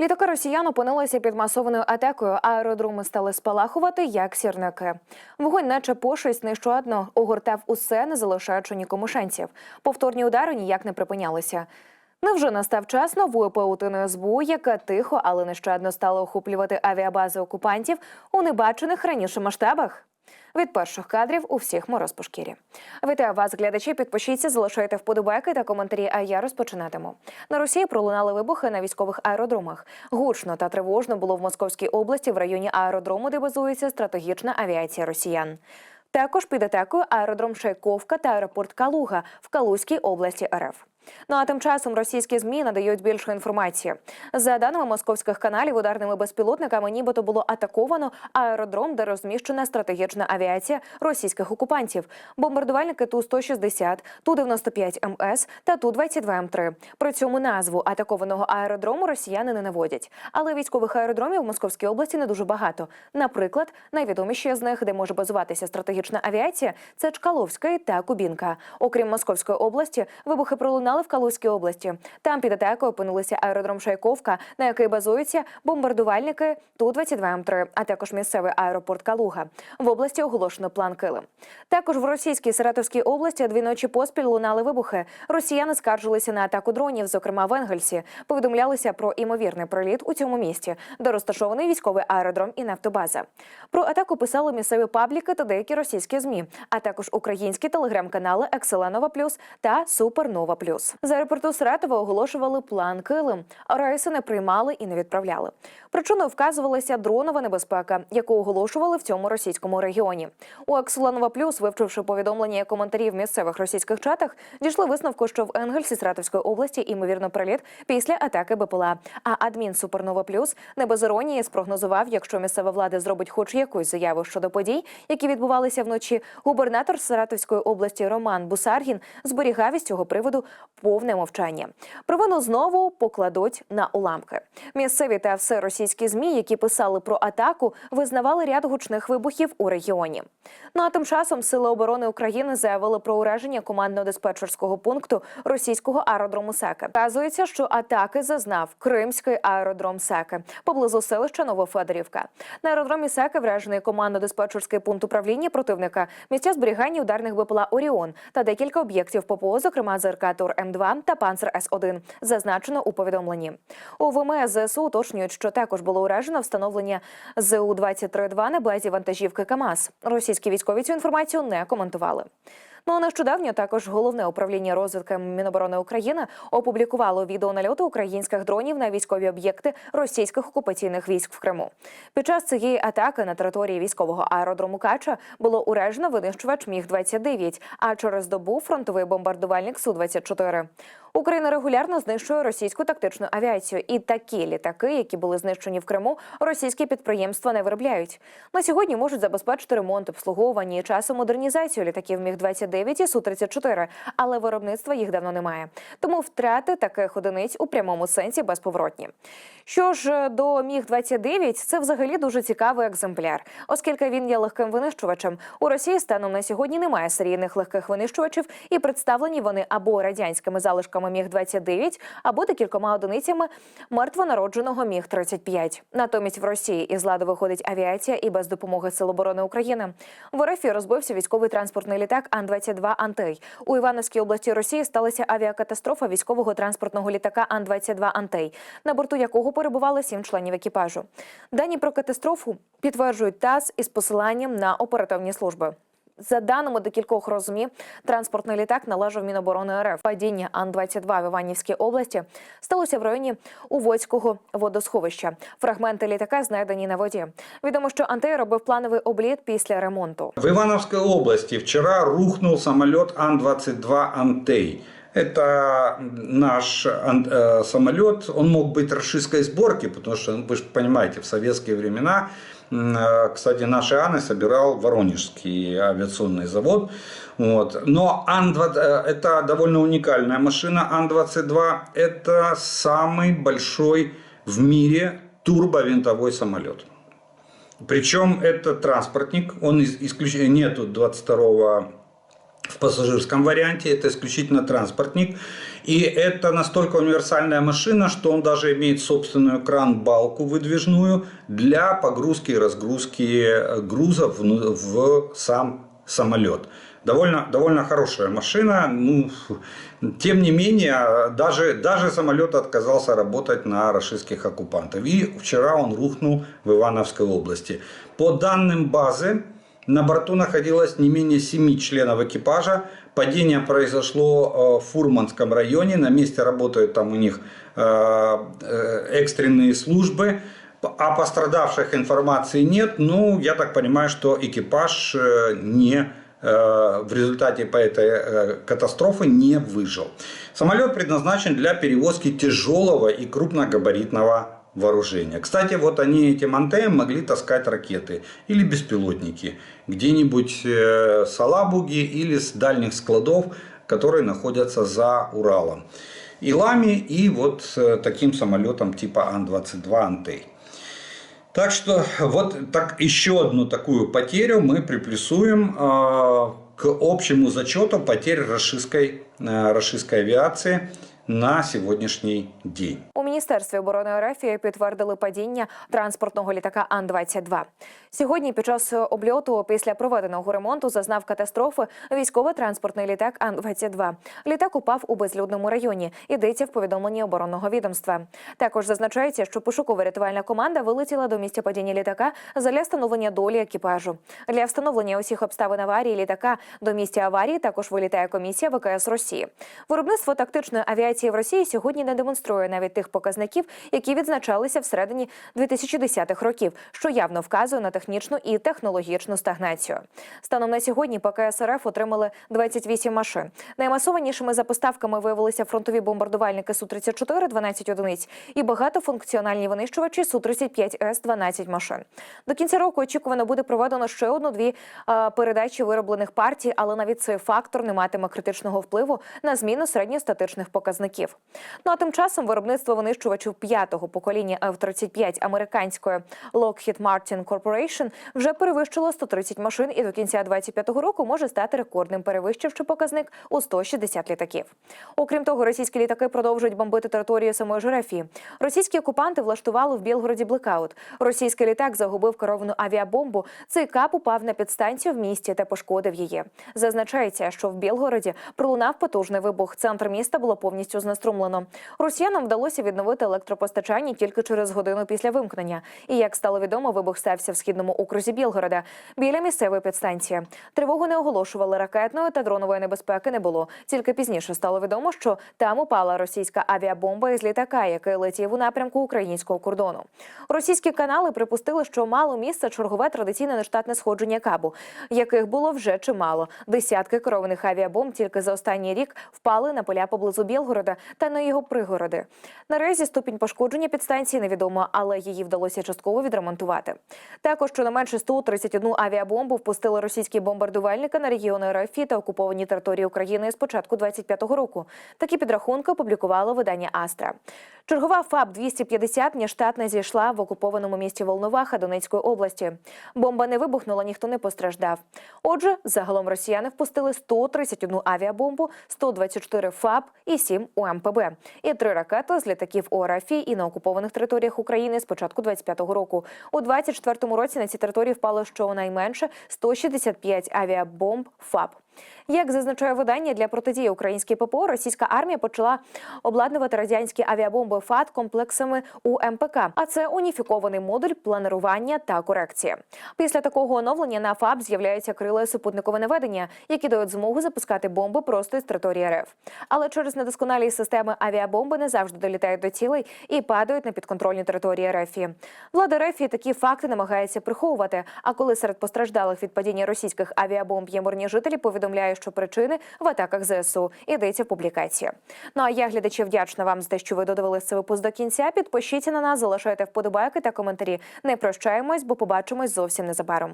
Літаки росіян опинилися під масованою атакою. Аеродроми стали спалахувати як сірники. Вогонь, наче пошесть, нещадно огортав усе, не залишаючи нікому шансів. Повторні удари ніяк не припинялися. Невже настав час нової паутини СБУ, яка тихо, але нещадно стала охоплювати авіабази окупантів у небачених раніше масштабах? Від перших кадрів у всіх мороз по шкірі. Вітаю вас, глядачі. Підпишіться, залишайте вподобайки та коментарі. А я розпочинатиму. На Росії пролунали вибухи на військових аеродромах. Гучно та тривожно було в Московській області в районі аеродрому, де базується стратегічна авіація росіян. Також під атакою аеродром Шайковка та аеропорт Калуга в Калузькій області РФ. Ну а тим часом російські змі надають більше інформації. За даними московських каналів, ударними безпілотниками нібито було атаковано аеродром, де розміщена стратегічна авіація російських окупантів. Бомбардувальники ту 160 ту 95 МС та ту 22 М3. При цьому назву атакованого аеродрому росіяни не наводять. Але військових аеродромів в Московській області не дуже багато. Наприклад, найвідоміші з них, де може базуватися стратегічна авіація, це Чкаловська та Кубінка. Окрім Московської області, вибухи пролунали в Калузькій області. Там під атакою опинилися аеродром Шайковка, на який базуються бомбардувальники Ту-22М3, а також місцевий аеропорт Калуга. В області оголошено план Килим. Також в російській Саратовській області дві ночі поспіль лунали вибухи. Росіяни скаржилися на атаку дронів, зокрема в Енгельсі. Повідомлялися про імовірний приліт у цьому місті, де розташований військовий аеродром і нафтобаза. Про атаку писали місцеві пабліки та деякі російські змі, а також українські телеграм-канали Екселенова Плюс та Супернова Плюс. З аеропорту Саратова оголошували план Килим. а Рейси не приймали і не відправляли. Причиною вказувалася дронова небезпека, яку оголошували в цьому російському регіоні. У Екселенова Плюс, вивчивши повідомлення і коментарі в місцевих російських чатах, дійшли висновку, що в Енгельсі Саратовської області імовірно приліт після атаки БПЛА. А адмін Супернова Плюс не без іронії спрогнозував, якщо місцева влада зробить хоч якусь заяву щодо подій, які відбувалися вночі. Губернатор Саратовської області Роман Бусаргін зберігав із цього приводу повне мовчання. Провину знову покладуть на уламки. Місцеві та все російські змі, які писали про атаку, визнавали ряд гучних вибухів у регіоні. Ну а тим часом Сили оборони України заявили про ураження командно-диспетчерського пункту російського аеродрому Секи. Вказується, що атаки зазнав Кримський аеродром Секи поблизу селища Новофедорівка. На аеродромі Секи вражений командно-диспетчерський пункт управління противника, місця зберігання ударних БПЛА Оріон та декілька об'єктів ППО, зокрема ЗРК Тур М2 та Панцер С1, зазначено у повідомленні. У ВМС ЗСУ уточнюють, що також було уражено встановлення зу 23 на базі вантажівки КАМАЗ. Російські військові цю інформацію не коментували. Ну а нещодавно також головне управління розвитку Міноборони України опублікувало відео нальоту українських дронів на військові об'єкти російських окупаційних військ в Криму. Під час цієї атаки на території військового аеродрому Кача було уражено винищувач Міг 29 а через добу фронтовий бомбардувальник Су 24 Україна регулярно знищує російську тактичну авіацію, і такі літаки, які були знищені в Криму, російські підприємства не виробляють. На сьогодні можуть забезпечити ремонт, обслуговування і часом модернізацію літаків Міг 29 і Су 34 але виробництва їх давно немає. Тому втрати таких одиниць у прямому сенсі безповоротні. Що ж до Міг 29 це взагалі дуже цікавий екземпляр, оскільки він є легким винищувачем. У Росії станом на сьогодні немає серійних легких винищувачів, і представлені вони або радянськими залишками Міг 29 або декількома одиницями мертвонародженого Міг 35 Натомість в Росії із ладу виходить авіація і без допомоги Сил оборони України. В РФ розбився військовий транспортний літак Ан-22 Антей. У Івановській області Росії сталася авіакатастрофа військового транспортного літака Ан-22 Антей, на борту якого перебували сім членів екіпажу. Дані про катастрофу підтверджують ТАСС із посиланням на оперативні служби. За даними декількох розумів, транспортний літак належав Міноборони РФ. Падіння Ан-22 в Іванівській області сталося в районі Уводського водосховища. Фрагменти літака знайдені на воді. Відомо, що Антей робив плановий обліт після ремонту. В Івановській області. Вчора рухнув самоліт Ан-22 «Антей». Это наш э, самолет, он мог быть российской сборки, потому что, ну, вы же понимаете, в советские времена, э, кстати, наши Аны собирал Воронежский авиационный завод. Вот. Но Ан-20, э, это довольно уникальная машина. Ан-22 это самый большой в мире турбовинтовой самолет. Причем это транспортник, он исключ... нету 22 в пассажирском варианте, это исключительно транспортник. И это настолько универсальная машина, что он даже имеет собственную кран-балку выдвижную для погрузки и разгрузки э, грузов в, в сам самолет. Довольно, довольно хорошая машина. Ну, тем не менее, даже, даже самолет отказался работать на российских оккупантов. И вчера он рухнул в Ивановской области. По данным базы, на борту находилось не менее 7 членов экипажа. Падение произошло э, в Фурманском районе. На месте работают там у них э, э, экстренные службы. О пострадавших информации нет. Ну, я так понимаю, что экипаж не в результате по этой катастрофы не выжил. Самолет предназначен для перевозки тяжелого и крупногабаритного вооружения. Кстати, вот они этим антеем могли таскать ракеты или беспилотники где-нибудь э, с Алабуги или с дальних складов, которые находятся за Уралом. Илами и вот э, таким самолетом типа Ан-22 Антей. Так что вот так, еще одну такую потерю мы приплюсуем э, к общему зачету потерь российской, э, российской авиации на сьогоднішній день. У міністерстві оборони РФ підтвердили падіння транспортного літака Ан-22. Сьогодні, під час обльоту після проведеного ремонту, зазнав катастрофи військово-транспортний літак Ан-22. Літак упав у безлюдному районі. Йдеться в повідомленні оборонного відомства. Також зазначається, що пошуково-рятувальна команда вилетіла до місця падіння літака для встановлення долі екіпажу. Для встановлення усіх обставин аварії літака до місця аварії також вилітає комісія ВКС Росії. Виробництво тактичної авіації в Росії сьогодні не демонструє навіть тих показників, які відзначалися всередині 2010-х років, що явно вказує на технічну і технологічну стагнацію. Станом на сьогодні ПКС РФ отримали 28 машин. Наймасованішими за поставками виявилися фронтові бомбардувальники Су-34 – 12 одиниць і багатофункціональні винищувачі Су-35С – 12 машин. До кінця року очікувано буде проведено ще одну-дві передачі вироблених партій, але навіть цей фактор не матиме критичного впливу на зміну середньостатичних показників. Ну а тим часом виробництво винищувачів п'ятого покоління F-35 американської Lockheed Martin Corporation вже перевищило 130 машин і до кінця 2025 року може стати рекордним, перевищивши показник у 160 літаків. Окрім того, російські літаки продовжують бомбити територію самої ж Російські окупанти влаштували в Білгороді блекаут. Російський літак загубив керовану авіабомбу. Цей кап упав на підстанцію в місті та пошкодив її. Зазначається, що в Білгороді пролунав потужний вибух. Центр міста було повністю знеструмлено. Росіянам вдалося відновити електропостачання тільки через годину після вимкнення. І як стало відомо, вибух стався в східному окрузі Білгорода біля місцевої підстанції. Тривогу не оголошували ракетної та дронової небезпеки не було. Тільки пізніше стало відомо, що там упала російська авіабомба із літака, який летів у напрямку українського кордону. Російські канали припустили, що мало місце чергове традиційне нештатне сходження кабу, яких було вже чимало. Десятки керованих авіабомб тільки за останній рік впали на поля поблизу Білгорода та на його пригороди. Наразі ступінь пошкодження підстанції невідомо, але її вдалося частково відремонтувати. Також щонайменше 131 авіабомбу впустили російські бомбардувальники на регіони РФ та окуповані території України з початку 25-го року. Такі підрахунки опублікувало видання Астра. Чергова ФАБ 250 нештатна зійшла в окупованому місті Волноваха Донецької області. Бомба не вибухнула, ніхто не постраждав. Отже, загалом росіяни впустили 131 авіабомбу, 124 ФАБ і 7 УМПБ. І три ракети з літаків ОРФ і на окупованих територіях України з початку 25-го року. У 24-му році на ці території впало щонайменше 165 авіабомб ФАБ. Як зазначає видання для протидії українській ППО, російська армія почала обладнувати радянські авіабомби ФАТ комплексами УМПК. А це уніфікований модуль планування та корекції. Після такого оновлення на ФАБ з'являються крила супутникове наведення, які дають змогу запускати бомби просто із території РФ. Але через недосконалі системи авіабомби не завжди долітають до цілей і падають на підконтрольні території РФ. Влада РФ такі факти намагається приховувати. А коли серед постраждалих від падіння російських авіабомб є мирні жителі, повідомляє, що причини в атаках ЗСУ йдеться в публікації. Ну а я глядачі вдячна вам за те, що ви додивилися цей випуск до кінця. Підпишіться на нас, залишайте вподобайки та коментарі. Не прощаємось, бо побачимось зовсім незабаром.